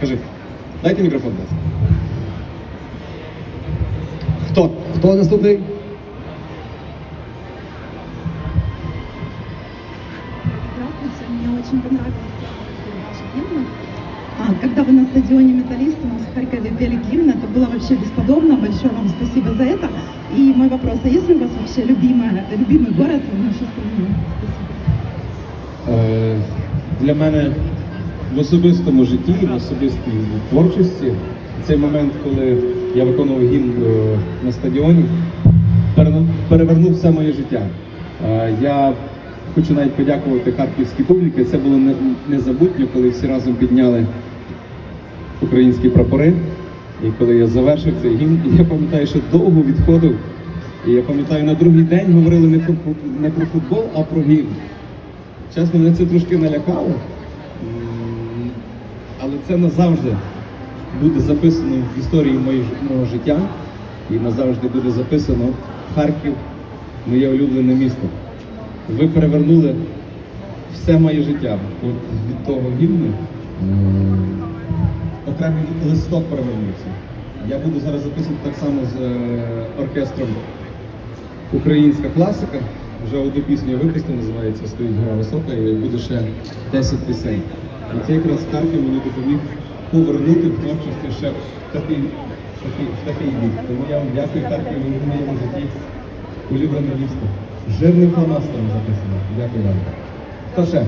Кажи. Дайте мікрофон, будь ласка. Хто? Хто наступний? Здравствуйте, мне очень понравился ваш гимн. А, когда вы на стадионе «Металлист» у нас в Харькове пели гимн, это было вообще бесподобно. Большое вам спасибо за это. И мой вопрос, а есть ли у вас вообще любимая, любимый город в нашей стране? Спасибо. Е, Для мене в особистому житті, в особистій творчості, цей момент, коли я виконував гімн е, на стадіоні, перевернув все моє життя. Е, Я хочу навіть подякувати харківській публіці. Це було не- незабутньо, коли всі разом підняли українські прапори. І коли я завершив цей гімн, я пам'ятаю, що довго відходив. І я пам'ятаю, на другий день говорили не про, не про футбол, а про гімн. Чесно, мене це трошки налякало. Але це назавжди буде записано в історії мого життя і назавжди буде записано Харків, моє улюблене місто. Ви перевернули все моє життя. От від того гімну окремий листок перевернувся. Я буду зараз записувати так само з е, оркестром Українська класика. Вже одну пісню я випустив, називається Стоїть гора висока і буде ще 10 пісень. І це якраз Харків мені допоміг повернути в творчості ще в такий, такий, такий бік. Тому я вам дякую, Харків, ви в моєму житті улюблене місто. Жирним фанастом записано. Дякую вам. Хто ще?